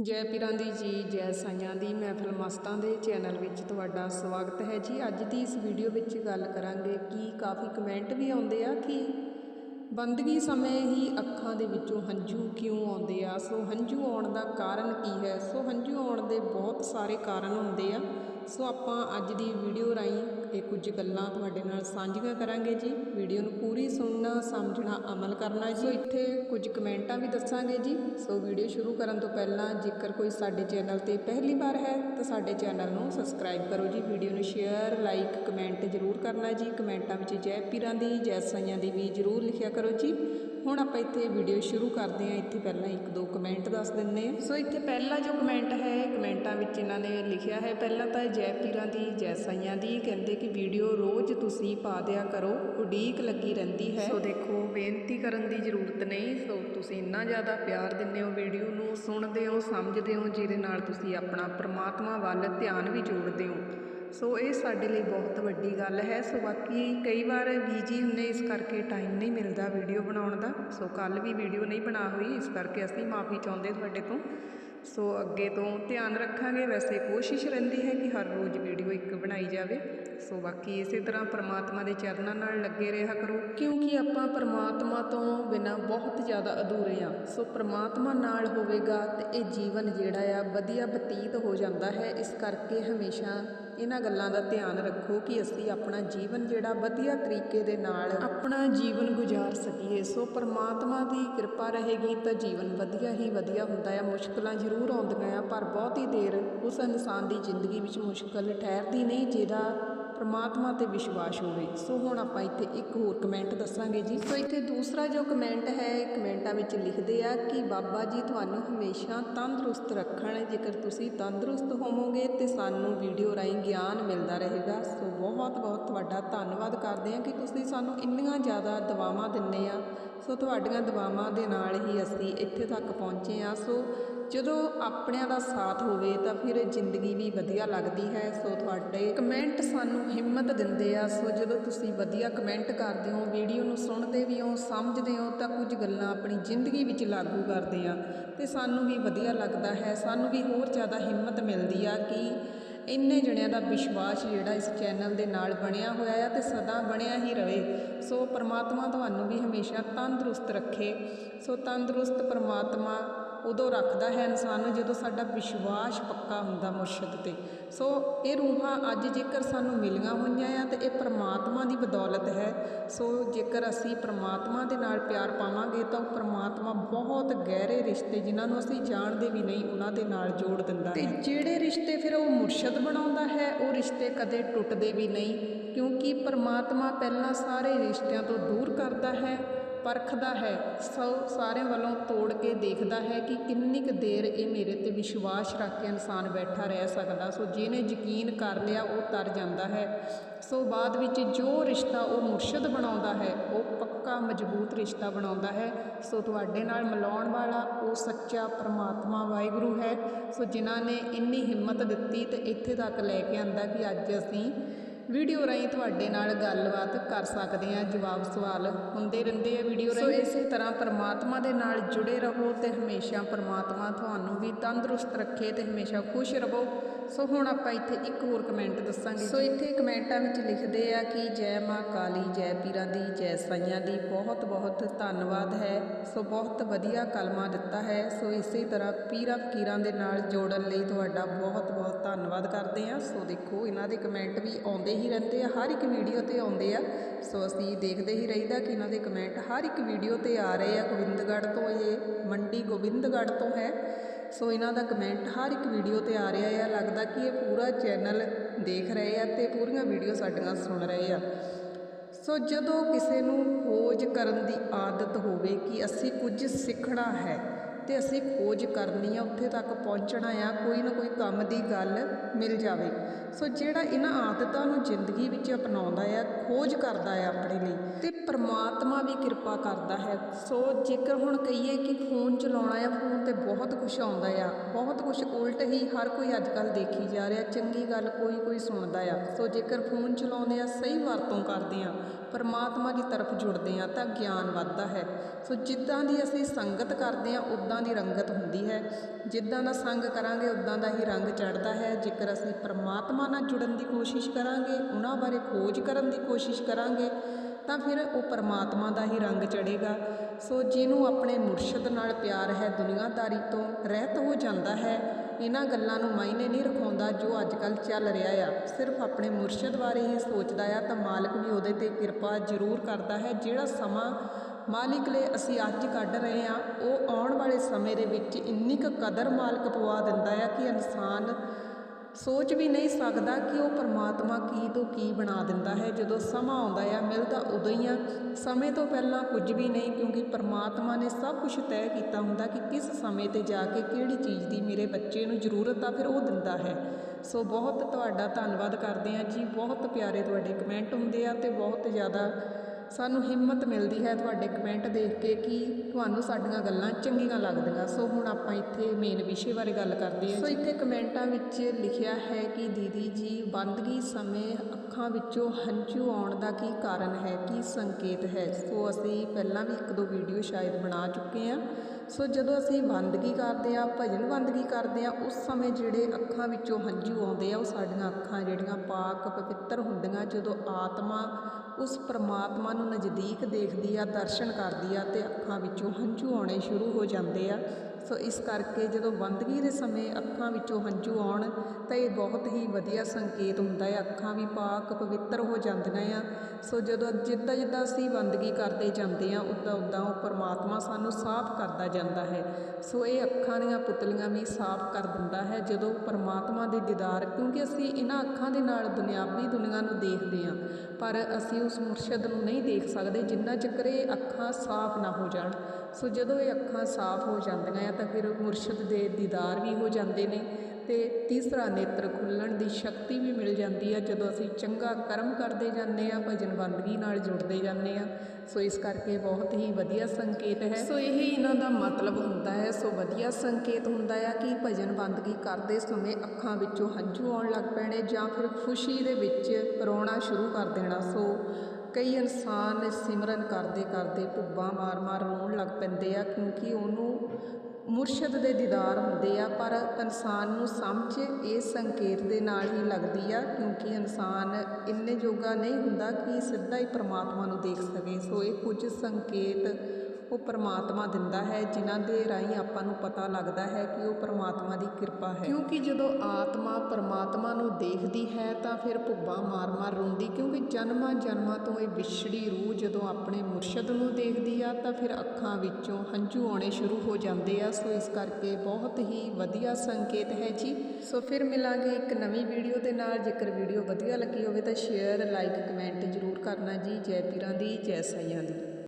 ਜੈ ਪੀਰਾਂ ਦੀ ਜੀ, ਜੈ ਸਾਈਆਂ ਦੀ ਮਹਿਫਲ ਮਸਤਾਂ ਦੇ ਚੈਨਲ ਵਿੱਚ ਤੁਹਾਡਾ ਸਵਾਗਤ ਹੈ ਜੀ। ਅੱਜ ਦੀ ਇਸ ਵੀਡੀਓ ਵਿੱਚ ਗੱਲ ਕਰਾਂਗੇ ਕਿ ਕਾਫੀ ਕਮੈਂਟ ਵੀ ਆਉਂਦੇ ਆ ਕਿ ਬੰਦਗੀ ਸਮੇਂ ਹੀ ਅੱਖਾਂ ਦੇ ਵਿੱਚੋਂ ਹੰਝੂ ਕਿਉਂ ਆਉਂਦੇ ਆ? ਸੋ ਹੰਝੂ ਆਉਣ ਦਾ ਕਾਰਨ ਕੀ ਹੈ? ਸੋ ਹੰਝੂ ਆਉਣ ਦੇ ਬਹੁਤ ਸਾਰੇ ਕਾਰਨ ਹੁੰਦੇ ਆ। ਸੋ ਆਪਾਂ ਅੱਜ ਦੀ ਵੀਡੀਓ ਰਾਹੀਂ ਇਹ ਕੁਝ ਗੱਲਾਂ ਤੁਹਾਡੇ ਨਾਲ ਸਾਂਝੀਆਂ ਕਰਾਂਗੇ ਜੀ। ਵੀਡੀਓ ਨੂੰ ਪੂਰੀ ਸੁਣਨਾ, ਸਮਝਣਾ, ਅਮਲ ਕਰਨਾ ਜੀ। ਇੱਥੇ ਕੁਝ ਕਮੈਂਟਾਂ ਵੀ ਦੱਸਾਂਗੇ ਜੀ। ਸੋ ਵੀਡੀਓ ਸ਼ੁਰੂ ਕਰਨ ਤੋਂ ਪਹਿਲਾਂ ਜੇਕਰ ਕੋਈ ਸਾਡੇ ਚੈਨਲ ਤੇ ਪਹਿਲੀ ਵਾਰ ਹੈ, ਤਾਂ ਸਾਡੇ ਚੈਨਲ ਨੂੰ ਸਬਸਕ੍ਰਾਈਬ ਕਰੋ ਜੀ। ਵੀਡੀਓ ਨੂੰ ਸ਼ੇਅਰ, ਲਾਈਕ, ਕਮੈਂਟ ਜ਼ਰੂਰ ਕਰਨਾ ਜੀ। ਕਮੈਂਟਾਂ ਵਿੱਚ ਜੈ ਪੀਰਾਂ ਦੀ, ਜੈ ਸਾਈਆਂ ਦੀ ਵੀ ਜ਼ਰੂਰ ਲਿਖਿਆ ਕਰੋ ਜੀ। ਹੁਣ ਆਪਾਂ ਇੱਥੇ ਵੀਡੀਓ ਸ਼ੁਰੂ ਕਰਦੇ ਹਾਂ। ਇੱਥੇ ਪਹਿਲਾਂ ਇੱਕ ਦੋ ਕਮੈਂਟ ਦੱਸ ਦਿੰਦੇ ਹਾਂ। ਸੋ ਇੱਥੇ ਪਹਿਲਾ ਜੋ ਕਮੈਂਟ ਹੈ ਕਮੈਂਟਾਂ ਵਿੱਚ ਇਹਨਾਂ ਨੇ ਲਿਖਿਆ ਹੈ, ਪਹਿਲਾਂ ਤਾਂ ਜੈ ਪੀਰਾਂ ਦੀ ਜੈ ਸਾਈਆਂ ਦੀ, ਕਹਿੰਦੇ ਕਿ ਵੀਡੀਓ ਰੋਜ਼ ਤੁਸੀਂ ਪਾ ਦਿਆ ਕਰੋ, ਉਡੀਕ ਲੱਗੀ ਰਹਿੰਦੀ ਹੈ। ਸੋ ਦੇਖੋ, ਬੇਨਤੀ ਕਰਨ ਦੀ ਜ਼ਰੂਰਤ ਨਹੀਂ, ਸੋ ਤੁਸੀਂ ਇੰਨਾ ਜ਼ਿਆਦਾ ਪਿਆਰ ਦਿੰਦੇ ਹੋ ਵੀਡੀਓ ਨੂੰ, ਸੁਣਦੇ ਹੋ, ਸਮਝਦੇ ਹੋ, ਜਿਹਦੇ ਨਾਲ ਤੁਸੀਂ ਆਪਣਾ ਪਰਮਾਤਮਾ ਵੱਲ ਧਿਆਨ ਵੀ ਜੋੜਦੇ ਹੋ। ਸੋ ਇਹ ਸਾਡੇ ਲਈ ਬਹੁਤ ਵੱਡੀ ਗੱਲ ਹੈ। ਸੋ ਬਾਕੀ ਕਈ ਵਾਰ ਬੀਜੀ ਹੁੰਦੇ ਇਸ ਕਰਕੇ ਟਾਈਮ ਨਹੀਂ ਮਿਲਦਾ ਵੀਡੀਓ ਬਣਾਉਣ ਦਾ। ਸੋ ਕੱਲ ਵੀ ਵੀਡੀਓ ਨਹੀਂ ਬਣਾ ਹੋਈ, ਇਸ ਕਰਕੇ ਅਸੀਂ ਮਾਫੀ ਚਾਹੁੰਦੇ ਤੁਹਾਡੇ ਤੋਂ ਸੋ ਅੱਗੇ ਤੋਂ ਧਿਆਨ ਰੱਖਾਂਗੇ। ਵੈਸੇ ਕੋਸ਼ਿਸ਼ ਰਹਿੰਦੀ ਹੈ ਕਿ ਹਰ ਰੋਜ਼ ਵੀਡੀਓ ਇੱਕ ਬਣਾਈ ਜਾਵੇ। ਸੋ ਬਾਕੀ ਇਸੇ ਤਰ੍ਹਾਂ ਪ੍ਰਮਾਤਮਾ ਦੇ ਚਰਨਾਂ ਨਾਲ ਲੱਗੇ ਰਿਹਾ ਕਰੋ। ਕਿਉਂਕਿ ਆਪਾਂ ਪ੍ਰਮਾਤਮਾ ਤੋਂ ਬਿਨਾ ਬਹੁਤ ਜ਼ਿਆਦਾ ਅਧੂਰੇ ਆ ਸੋ ਪ੍ਰਮਾਤਮਾ ਨਾਲ ਹੋਵੇਗਾ ਤੇ ਇਹ ਜੀਵਨ ਜਿਹੜਾ ਆ ਵਧੀਆ ਬਤੀਤ ਹੋ ਜਾਂਦਾ ਹੈ। ਇਸ ਕਰਕੇ ਹਮੇਸ਼ਾ ਇਹਨਾਂ ਗੱਲਾਂ ਦਾ ਧਿਆਨ ਰੱਖੋ ਕਿ ਅਸੀਂ ਆਪਣਾ ਜੀਵਨ ਜਿਹੜਾ ਵਧੀਆ ਤਰੀਕੇ ਦੇ ਨਾਲ ਆਪਣਾ ਜੀਵਨ ਗੁਜ਼ਾਰ ਸਕੀਏ। ਸੋ ਪਰਮਾਤਮਾ ਦੀ ਕਿਰਪਾ ਰਹੇਗੀ ਤਾਂ ਜੀਵਨ ਵਧੀਆ ਹੀ ਵਧੀਆ ਹੁੰਦਾ ਹੈ ਮੁਸ਼ਕਲਾਂ ਜ਼ਰੂਰ ਆਉਂਦੀਆਂ ਆ, ਪਰ ਬਹੁਤੀ ਦੇਰ ਉਸ ਇਨਸਾਨ ਦੀ ਜ਼ਿੰਦਗੀ ਵਿੱਚ ਮੁਸ਼ਕਲ ਠਹਿਰਦੀ ਨਹੀਂ, ਜਿਹਦਾ ਪਰਮਾਤਮਾ ਤੇ ਵਿਸ਼ਵਾਸ ਹੋਵੇ। ਸੋ ਹੁਣ ਆਪਾਂ ਇੱਥੇ ਇੱਕ ਹੋਰ ਕਮੈਂਟ ਦੱਸਾਂਗੇ ਜੀ। ਸੋ ਇੱਥੇ ਦੂਸਰਾ ਜੋ ਕਮੈਂਟ ਹੈ ਕਮੈਂਟਾਂ ਵਿੱਚ ਲਿਖਦੇ ਆ ਕਿ ਬਾਬਾ ਜੀ, ਤੁਹਾਨੂੰ ਹਮੇਸ਼ਾ ਤੰਦਰੁਸਤ ਰੱਖਣ। ਜੇਕਰ ਤੁਸੀਂ ਤੰਦਰੁਸਤ ਹੋਵੋਗੇ ਤੇ ਸਾਨੂੰ ਵੀਡੀਓ ਰਾਹੀਂ ਗਿਆਨ ਮਿਲਦਾ ਰਹੇਗਾ। ਸੋ ਬਹੁਤ ਬਹੁਤ ਤੁਹਾਡਾ ਧੰਨਵਾਦ ਕਰਦੇ ਹਾਂ ਕਿ ਤੁਸੀਂ ਸਾਨੂੰ ਇੰਨੀਆਂ ਜ਼ਿਆਦਾ ਦੁਆਵਾਂ ਦਿੰਦੇ ਆ। ਸੋ ਤੁਹਾਡੀਆਂ ਦੁਆਵਾਂ ਦੇ ਨਾਲ ਹੀ ਅਸੀਂ ਇੱਥੇ ਤੱਕ ਪਹੁੰਚੇ ਆ ਸੋ ਜਦੋਂ ਆਪਣਿਆਂ ਦਾ ਸਾਥ ਹੋਵੇ ਤਾਂ ਫਿਰ ਜ਼ਿੰਦਗੀ ਵੀ ਵਧੀਆ ਲੱਗਦੀ ਹੈ। ਸੋ ਤੁਹਾਡੇ ਕਮੈਂਟ ਸਾਨੂੰ ਹਿੰਮਤ ਦਿੰਦੇ ਆ। ਸੋ ਜਦੋਂ ਤੁਸੀਂ ਵਧੀਆ ਕਮੈਂਟ ਕਰਦੇ ਹੋ, ਵੀਡੀਓ ਨੂੰ ਸੁਣਦੇ ਵੀ ਹੋ, ਸਮਝਦੇ ਹੋ, ਤਾਂ ਕੁਝ ਗੱਲਾਂ ਆਪਣੀ ਜ਼ਿੰਦਗੀ ਵਿੱਚ ਲਾਗੂ ਕਰਦੇ ਆ ਤੇ ਸਾਨੂੰ ਵੀ ਵਧੀਆ ਲੱਗਦਾ ਹੈ। ਸਾਨੂੰ ਵੀ ਹੋਰ ਜ਼ਿਆਦਾ ਹਿੰਮਤ ਮਿਲਦੀ ਆ ਕਿ ਇੰਨੇ ਜਣਿਆਂ ਦਾ ਵਿਸ਼ਵਾਸ ਜਿਹੜਾ ਇਸ ਚੈਨਲ ਦੇ ਨਾਲ ਬਣਿਆ ਹੋਇਆ ਆ ਤੇ ਸਦਾ ਬਣਿਆ ਹੀ ਰਵੇ ਸੋ ਪਰਮਾਤਮਾ ਤੁਹਾਨੂੰ ਵੀ ਹਮੇਸ਼ਾ ਤੰਦਰੁਸਤ ਰੱਖੇ। ਸੋ ਤੰਦਰੁਸਤ ਪਰਮਾਤਮਾ ਉਦੋਂ ਰੱਖਦਾ ਹੈ ਇਨਸਾਨ ਨੂੰ ਜਦੋਂ ਸਾਡਾ ਵਿਸ਼ਵਾਸ ਪੱਕਾ ਹੁੰਦਾ ਮੁਰਸ਼ਦ ਤੇ। ਸੋ ਇਹ ਰੂਹਾਂ ਅੱਜ ਜੇਕਰ ਸਾਨੂੰ ਮਿਲੀਆਂ ਹੋਈਆਂ ਆ ਤੇ ਇਹ ਪ੍ਰਮਾਤਮਾ ਦੀ ਬਦੌਲਤ ਹੈ। ਸੋ ਜੇਕਰ ਅਸੀਂ ਪ੍ਰਮਾਤਮਾ ਦੇ ਨਾਲ ਪਿਆਰ ਪਾਵਾਂਗੇ ਤਾਂ ਉਹ ਪ੍ਰਮਾਤਮਾ ਬਹੁਤ ਗਹਿਰੇ ਰਿਸ਼ਤੇ ਜਿਨ੍ਹਾਂ ਨੂੰ ਅਸੀਂ ਜਾਣਦੇ ਵੀ ਨਹੀਂ, ਉਹਨਾਂ ਦੇ ਨਾਲ ਜੋੜ ਦਿੰਦਾ ਤੇ ਜਿਹੜੇ ਰਿਸ਼ਤੇ ਫਿਰ ਉਹ ਮੁਰਸ਼ਦ ਬਣਾਉਂਦਾ ਹੈ, ਉਹ ਰਿਸ਼ਤੇ ਕਦੇ ਟੁੱਟਦੇ ਵੀ ਨਹੀਂ, ਕਿਉਂਕਿ ਪ੍ਰਮਾਤਮਾ ਪਹਿਲਾਂ ਸਾਰੇ ਰਿਸ਼ਤਿਆਂ ਤੋਂ ਦੂਰ ਕਰਦਾ ਹੈ। ਪਰਖਦਾ ਹੈ, ਸੋ ਸਾਰਿਆਂ ਵੱਲੋਂ ਤੋੜ ਕੇ ਦੇਖਦਾ ਹੈ ਕਿ ਕਿੰਨੀ ਕੁ ਦੇਰ ਇਹ ਮੇਰੇ ਤੇ ਵਿਸ਼ਵਾਸ ਰੱਖ ਕੇ ਇਨਸਾਨ ਬੈਠਾ ਰਹਿ ਸਕਦਾ। ਸੋ ਜਿਹਨੇ ਯਕੀਨ ਕਰ ਲਿਆ, ਉਹ ਤਰ ਜਾਂਦਾ ਹੈ। ਸੋ ਬਾਅਦ ਵਿੱਚ ਜੋ ਰਿਸ਼ਤਾ ਉਹ ਮੁਰਸ਼ਦ ਬਣਾਉਂਦਾ ਹੈ, ਉਹ ਪੱਕਾ ਮਜ਼ਬੂਤ ਰਿਸ਼ਤਾ ਬਣਾਉਂਦਾ ਹੈ। ਸੋ ਤੁਹਾਡੇ ਨਾਲ ਮਿਲਾਉਣ ਵਾਲਾ ਉਹ ਸੱਚਾ ਪਰਮਾਤਮਾ ਵਾਹਿਗੁਰੂ ਹੈ। ਸੋ ਜਿਨ੍ਹਾਂ ਨੇ ਇੰਨੀ ਹਿੰਮਤ ਦਿੱਤੀ ਤੇ ਇੱਥੇ ਤੱਕ ਲੈ ਕੇ ਆਂਦਾ ਕਿ ਅੱਜ ਅਸੀਂ ਵੀਡੀਓ ਰਾਹੀਂ ਤੁਹਾਡੇ ਨਾਲ ਗੱਲਬਾਤ ਕਰ ਸਕਦੇ ਹਾਂ ਜਵਾਬ ਸਵਾਲ ਹੁੰਦੇ ਰਹਿੰਦੇ ਆ ਵੀਡੀਓ ਰਾਹੀਂ। ਸੋ ਇਸੇ ਤਰ੍ਹਾਂ ਪਰਮਾਤਮਾ ਦੇ ਨਾਲ ਜੁੜੇ ਰਹੋ ਤੇ ਹਮੇਸ਼ਾ ਪਰਮਾਤਮਾ ਤੁਹਾਨੂੰ ਵੀ ਤੰਦਰੁਸਤ ਰੱਖੇ ਤੇ ਹਮੇਸ਼ਾ ਖੁਸ਼ ਰਹੋ। ਸੋ ਹੁਣ ਆਪਾਂ ਇੱਥੇ ਇੱਕ ਹੋਰ ਕਮੈਂਟ ਦੱਸਾਂਗੇ ਸੋ ਇੱਥੇ ਕਮੈਂਟਾਂ ਵਿੱਚ ਲਿਖਦੇ ਆ ਕਿ ਜੈ ਮਾਂ ਕਾਲੀ ਜੈ ਪੀਰਾਂ ਦੀ ਜੈ ਸਾਈਆਂ ਦੀ ਬਹੁਤ ਬਹੁਤ ਧੰਨਵਾਦ ਹੈ। ਸੋ ਬਹੁਤ ਵਧੀਆ ਕਲਮਾ ਦਿੱਤਾ ਹੈ। ਸੋ ਇਸੇ ਤਰ੍ਹਾਂ ਪੀਰਾਂ ਫਕੀਰਾਂ ਦੇ ਨਾਲ ਜੋੜਨ ਲਈ ਤੁਹਾਡਾ ਬਹੁਤ ਬਹੁਤ ਧੰਨਵਾਦ ਕਰਦੇ ਆ ਸੋ ਦੇਖੋ ਇਹਨਾਂ ਦੇ ਕਮੈਂਟ ਵੀ ਆਉਂਦੇ ਹੀ ਰਹਿੰਦੇ ਆ ਹਰ ਇੱਕ ਵੀਡੀਓ ਤੇ ਆਉਂਦੇ ਆ। ਸੋ ਅਸੀਂ ਦੇਖਦੇ ਹੀ ਰਹੀਦਾ ਕਿ ਇਹਨਾਂ ਦੇ ਕਮੈਂਟ ਹਰ ਇੱਕ ਵੀਡੀਓ ਤੇ ਆ ਰਹੇ ਆ। ਗੋਬਿੰਦਗੜ੍ਹ ਤੋਂ ਇਹ ਮੰਡੀ ਗੋਬਿੰਦਗੜ੍ਹ ਤੋਂ ਹੈ। ਸੋ ਇਹਨਾਂ ਦਾ ਕਮੈਂਟ ਹਰ ਇੱਕ ਵੀਡੀਓ ਤੇ ਆ ਰਿਹਾ ਆ, ਲੱਗਦਾ ਕਿ ਇਹ ਪੂਰਾ ਚੈਨਲ ਦੇਖ ਰਹੇ ਆ ਤੇ ਪੂਰੀਆਂ ਵੀਡੀਓ ਸਾਡੀਆਂ ਸੁਣ ਰਹੇ ਆ। ਸੋ ਜਦੋਂ ਕਿਸੇ ਨੂੰ ਖੋਜ ਕਰਨ ਦੀ ਆਦਤ ਹੋਵੇ ਕਿ ਅਸੀਂ ਕੁਝ ਸਿੱਖਣਾ ਹੈ ਤੇ ਅਸੀਂ ਖੋਜ ਕਰਨੀ ਆ, ਉੱਥੇ ਤੱਕ ਪਹੁੰਚਣਾ ਆ, ਕੋਈ ਨਾ ਕੋਈ ਕੰਮ ਦੀ ਗੱਲ ਮਿਲ ਜਾਵੇ। ਸੋ ਜਿਹੜਾ ਇਹਨਾਂ ਆਦਤਾਂ ਨੂੰ ਜ਼ਿੰਦਗੀ ਵਿੱਚ ਅਪਣਾਉਂਦਾ ਆ, ਖੋਜ ਕਰਦਾ ਆ ਆਪਣੇ ਲਈ, ਤੇ ਪ੍ਰਮਾਤਮਾ ਵੀ ਕਿਰਪਾ ਕਰਦਾ ਹੈ। ਸੋ ਜੇਕਰ ਹੁਣ ਕਹੀਏ ਕਿ ਫੋਨ ਚਲਾਉਣਾ ਆ, ਫੋਨ ਤੇ ਬਹੁਤ ਕੁਝ ਆਉਂਦਾ ਆ, ਬਹੁਤ ਕੁਝ ਉਲਟ ਹੀ ਹਰ ਕੋਈ ਅੱਜ ਕੱਲ ਦੇਖੀ ਜਾ ਰਿਹਾ, ਚੰਗੀ ਗੱਲ ਕੋਈ ਕੋਈ ਸੁਣਦਾ ਆ। ਸੋ ਜੇਕਰ ਫੋਨ ਚਲਾਉਂਦੇ ਆ, ਸਹੀ ਵਰਤੋਂ ਕਰਦੇ ਆ, ਪਰਮਾਤਮਾ ਦੀ ਤਰਫ ਜੁੜਦੇ ਹਾਂ ਤਾਂ ਗਿਆਨ ਵੱਧਦਾ ਹੈ। ਸੋ ਜਿੱਦਾਂ ਦੀ ਅਸੀਂ ਸੰਗਤ ਕਰਦੇ ਹਾਂ ਉਦਾਂ ਦੀ ਰੰਗਤ ਹੁੰਦੀ ਹੈ। ਜਿੱਦਾਂ ਦਾ ਸੰਗ ਕਰਾਂਗੇ, ਉਦਾਂ ਦਾ ਹੀ ਰੰਗ ਚੜ੍ਹਦਾ ਹੈ। ਜੇਕਰ ਅਸੀਂ ਪਰਮਾਤਮਾ ਨਾਲ ਜੁੜਨ ਦੀ ਕੋਸ਼ਿਸ਼ ਕਰਾਂਗੇ, ਉਹਨਾਂ ਬਾਰੇ ਖੋਜ ਕਰਨ ਦੀ ਕੋਸ਼ਿਸ਼ ਕਰਾਂਗੇ, ਤਾਂ ਫਿਰ ਉਹ ਪਰਮਾਤਮਾ ਦਾ ਹੀ ਰੰਗ ਚੜ੍ਹੇਗਾ। ਸੋ ਜਿਹਨੂੰ ਆਪਣੇ ਮੁਰਸ਼ਿਦ ਨਾਲ ਪਿਆਰ ਹੈ ਦੁਨੀਆਦਾਰੀ ਤੋਂ, ਰਹਿਤ ਹੋ ਜਾਂਦਾ ਹੈ। ਇਹਨਾਂ ਗੱਲਾਂ ਨੂੰ ਮਾਇਨੇ ਨਹੀਂ ਰਖਾਉਂਦਾ ਜੋ ਅੱਜ ਕੱਲ੍ਹ ਚੱਲ ਰਿਹਾ ਆ। ਸਿਰਫ ਆਪਣੇ ਮੁਰਸ਼ਿਦ ਬਾਰੇ ਹੀ ਸੋਚਦਾ ਆ ਤਾਂ ਮਾਲਕ ਵੀ ਉਹਦੇ ਤੇ ਕਿਰਪਾ ਜ਼ਰੂਰ ਕਰਦਾ ਹੈ। ਜਿਹੜਾ ਸਮਾਂ ਮਾਲਿਕ ਲਈ ਅਸੀਂ ਅੱਜ ਕੱਢ ਰਹੇ ਹਾਂ। ਉਹ ਆਉਣ ਵਾਲੇ ਸਮੇਂ ਦੇ ਵਿੱਚ ਇੰਨੀ ਕੁ ਕਦਰ ਮਾਲਕ ਪਵਾ ਦਿੰਦਾ ਆ ਕਿ ਇਨਸਾਨ ਸੋਚ ਵੀ ਨਹੀਂ ਸਕਦਾ ਕਿ ਉਹ ਪਰਮਾਤਮਾ ਕੀ ਤੋਂ ਕੀ ਬਣਾ ਦਿੰਦਾ ਹੈ। ਜਦੋਂ ਸਮਾਂ ਆਉਂਦਾ ਆ ਮਿਲਦਾ ਉਦੋਂ ਹੀ ਆ। ਸਮੇਂ ਤੋਂ ਪਹਿਲਾਂ ਕੁਝ ਵੀ ਨਹੀਂ, ਕਿਉਂਕਿ ਪਰਮਾਤਮਾ ਨੇ ਸਭ ਕੁਝ ਤੈਅ ਕੀਤਾ ਹੁੰਦਾ ਕਿ ਕਿਸ ਸਮੇਂ ਤੇ ਜਾ ਕੇ ਕਿਹੜੀ ਚੀਜ਼ ਦੀ ਮੇਰੇ ਬੱਚੇ ਨੂੰ ਜ਼ਰੂਰਤ ਆ, ਫਿਰ ਉਹ ਦਿੰਦਾ ਹੈ। ਸੋ ਬਹੁਤ ਤੁਹਾਡਾ ਧੰਨਵਾਦ ਕਰਦੇ ਹਾਂ ਜੀ। ਬਹੁਤ ਪਿਆਰੇ ਤੁਹਾਡੇ ਕਮੈਂਟ ਹੁੰਦੇ ਆ ਤੇ ਬਹੁਤ ਜ਼ਿਆਦਾ ਸਾਨੂੰ ਹਿੰਮਤ ਮਿਲਦੀ ਹੈ ਤੁਹਾਡੇ ਕਮੈਂਟ ਦੇਖ ਕੇ ਕਿ ਤੁਹਾਨੂੰ ਸਾਡੀਆਂ ਗੱਲਾਂ ਚੰਗੀਆਂ ਲੱਗਦੀਆਂ। ਸੋ ਹੁਣ ਆਪਾਂ ਇੱਥੇ ਮੇਨ ਵਿਸ਼ੇ ਬਾਰੇ ਗੱਲ ਕਰਦੇ ਹਾਂ ਸੋ ਇੱਥੇ ਕਮੈਂਟਾਂ ਵਿੱਚ ਲਿਖਿਆ ਹੈ ਕਿ ਦੀਦੀ ਜੀ ਬੰਦਗੀ ਸਮੇਂ ਅੱਖਾਂ ਵਿੱਚੋਂ ਹੰਝੂ ਆਉਣ ਦਾ ਕੀ ਕਾਰਨ ਹੈ ਕੀ ਸੰਕੇਤ ਹੈ? ਸੋ ਅਸੀਂ ਪਹਿਲਾਂ ਵੀ ਇੱਕ ਦੋ ਵੀਡੀਓ ਸ਼ਾਇਦ ਬਣਾ ਚੁੱਕੇ ਹਾਂ। ਸੋ ਜਦੋਂ ਅਸੀਂ ਬੰਦਗੀ ਕਰਦੇ ਆ ਭਜਨ ਬੰਦਗੀ ਕਰਦੇ ਆ ਉਸ ਸਮੇਂ ਜਿਹੜੇ ਅੱਖਾਂ ਵਿੱਚੋਂ ਹੰਝੂ ਆਉਂਦੇ ਆ ਉਹ ਸਾਡੀਆਂ ਅੱਖਾਂ ਜਿਹੜੀਆਂ ਪਾਕ ਪਵਿੱਤਰ ਹੁੰਦੀਆਂ। ਜਦੋਂ ਆਤਮਾ ਉਸ ਪਰਮਾਤਮਾ ਨੂੰ ਨਜ਼ਦੀਕ ਦੇਖਦੀ ਆ, ਦਰਸ਼ਨ ਕਰਦੀ ਆ ਤੇ ਅੱਖਾਂ ਵਿੱਚੋਂ ਹੰਝੂ ਆਉਣੇ ਸ਼ੁਰੂ ਹੋ ਜਾਂਦੇ ਆ। ਸੋ ਇਸ ਕਰਕੇ ਜਦੋਂ ਬੰਦਗੀ ਦੇ ਸਮੇਂ ਅੱਖਾਂ ਵਿੱਚੋਂ ਹੰਝੂ ਆਉਣ, ਤਾਂ ਇਹ ਬਹੁਤ ਹੀ ਵਧੀਆ ਸੰਕੇਤ ਹੁੰਦਾ ਹੈ। ਅੱਖਾਂ ਵੀ ਪਾਕ ਪਵਿੱਤਰ ਹੋ ਜਾਂਦੀਆਂ ਆ। ਸੋ ਜਦੋਂ ਜਿੱਦਾਂ ਜਿੱਦਾਂ ਅਸੀਂ ਬੰਦਗੀ ਕਰਦੇ ਜਾਂਦੇ ਆ, ਉਦਾਂ ਉਦਾਂ ਉਹ ਪਰਮਾਤਮਾ ਸਾਨੂੰ ਸਾਫ਼ ਕਰਦਾ ਜਾਂਦਾ ਹੈ। ਸੋ ਇਹ ਅੱਖਾਂ ਦੀਆਂ ਪੁਤਲੀਆਂ ਵੀ ਸਾਫ਼ ਕਰ ਦਿੰਦਾ ਹੈ ਜਦੋਂ ਪਰਮਾਤਮਾ ਦੇ ਦੀਦਾਰ, ਕਿਉਂਕਿ ਅਸੀਂ ਇਹਨਾਂ ਅੱਖਾਂ ਦੇ ਨਾਲ ਦੁਨਿਆਵੀ ਦੁਨੀਆ ਨੂੰ ਦੇਖਦੇ ਆ। ਪਰ ਅਸੀਂ ਉਸ ਮੁਰਸ਼ਦ ਨੂੰ ਨਹੀਂ ਦੇਖ ਸਕਦੇ ਜਿੰਨਾ ਚਿਰ ਇਹ ਅੱਖਾਂ ਸਾਫ਼ ਨਾ ਹੋ ਜਾਣ। ਸੋ ਜਦੋਂ ਇਹ ਅੱਖਾਂ ਸਾਫ਼ ਹੋ ਜਾਂਦੀਆਂ ਆ ਤਾਂ ਫਿਰ ਮੁਰਸ਼ਦ ਦੇ ਦੀਦਾਰ ਵੀ ਹੋ ਜਾਂਦੇ ਨੇ। ਤੇ ਤੀਸਰਾ ਨੇਤਰ ਖੁੱਲਣ ਦੀ ਸ਼ਕਤੀ ਵੀ ਮਿਲ ਜਾਂਦੀ ਆ, ਜਦੋਂ ਅਸੀਂ ਚੰਗਾ ਕਰਮ ਕਰਦੇ ਜਾਂਦੇ ਆ, ਭਜਨ ਬੰਦਗੀ ਨਾਲ ਜੁੜਦੇ ਜਾਂਦੇ ਆ। ਸੋ ਇਸ ਕਰਕੇ ਬਹੁਤ ਹੀ ਵਧੀਆ ਸੰਕੇਤ ਹੈ। ਸੋ ਇਹ ਇਹਨਾਂ ਦਾ ਮਤਲਬ ਹੁੰਦਾ ਹੈ। ਸੋ ਵਧੀਆ ਸੰਕੇਤ ਹੁੰਦਾ ਆ ਕਿ ਭਜਨ ਬੰਦਗੀ ਕਰਦੇ ਸਮੇਂ ਅੱਖਾਂ ਵਿੱਚੋਂ ਹੰਝੂ ਆਉਣ ਲੱਗ ਪੈਣੇ ਜਾਂ ਫਿਰ ਖੁਸ਼ੀ ਦੇ ਵਿੱਚ ਰੋਣਾ ਸ਼ੁਰੂ ਕਰ ਦੇਣਾ। ਸੋ ਕਈ ਇਨਸਾਨ ਸਿਮਰਨ ਕਰਦੇ ਕਰਦੇ ਭੁੱਬਾਂ ਮਾਰ-ਮਾਰ ਰੋਣ ਲੱਗ ਪੈਂਦੇ ਆ ਕਿਉਂਕਿ ਉਹਨੂੰ ਮੁਰਸ਼ਦ ਦੇ ਦੀਦਾਰ ਹੁੰਦੇ ਆ, ਪਰ ਇਨਸਾਨ ਨੂੰ ਸਮਝ ਇਹ ਸੰਕੇਤ ਦੇ ਨਾਲ ਹੀ ਲੱਗਦੀ ਆ ਕਿਉਂਕਿ ਇਨਸਾਨ ਇੰਨੇ ਜੋਗਾ ਨਹੀਂ ਹੁੰਦਾ ਕਿ ਸਿੱਧਾ ਹੀ ਪ੍ਰਮਾਤਮਾ ਨੂੰ ਦੇਖ ਸਕੇ। ਸੋ ਇਹ ਕੁਝ ਸੰਕੇਤ ਉਹ ਪਰਮਾਤਮਾ ਦਿੰਦਾ ਹੈ, ਜਿਨ੍ਹਾਂ ਦੇ ਰਾਹੀਂ ਆਪਾਂ ਨੂੰ ਪਤਾ ਲੱਗਦਾ ਹੈ ਕਿ ਉਹ ਪਰਮਾਤਮਾ ਦੀ ਕਿਰਪਾ ਹੈ। ਕਿਉਂਕਿ ਜਦੋਂ ਆਤਮਾ ਪਰਮਾਤਮਾ ਨੂੰ ਦੇਖਦੀ ਹੈ, ਤਾਂ ਫਿਰ ਭੁੱਬਾਂ ਮਾਰ-ਮਾਰ ਰੋਂਦੀ, ਕਿਉਂਕਿ ਜਨਮਾਂ ਜਨਮਾਂ ਤੋਂ ਇਹ ਵਿਛੜੀ ਰੂਹ ਜਦੋਂ ਆਪਣੇ ਮੁਰਸ਼ਦ ਨੂੰ ਦੇਖਦੀ ਆ, ਤਾਂ ਫਿਰ ਅੱਖਾਂ ਵਿੱਚੋਂ ਹੰਝੂ ਆਉਣੇ ਸ਼ੁਰੂ ਹੋ ਜਾਂਦੇ ਆ। ਸੋ ਇਸ ਕਰਕੇ ਬਹੁਤ ਹੀ ਵਧੀਆ ਸੰਕੇਤ ਹੈ ਜੀ। ਸੋ ਫਿਰ ਮਿਲਾਂਗੇ ਇੱਕ ਨਵੀਂ ਵੀਡੀਓ ਦੇ ਨਾਲ। ਜੇਕਰ ਵੀਡੀਓ ਵਧੀਆ ਲੱਗੀ ਹੋਵੇ, ਤਾਂ ਸ਼ੇਅਰ, ਲਾਈਕ, ਕਮੈਂਟ ਜ਼ਰੂਰ ਕਰਨਾ ਜੀ। ਜੈ ਪੀਰਾਂ ਦੀ, ਜੈ ਸਾਈਆਂ ਦੀ।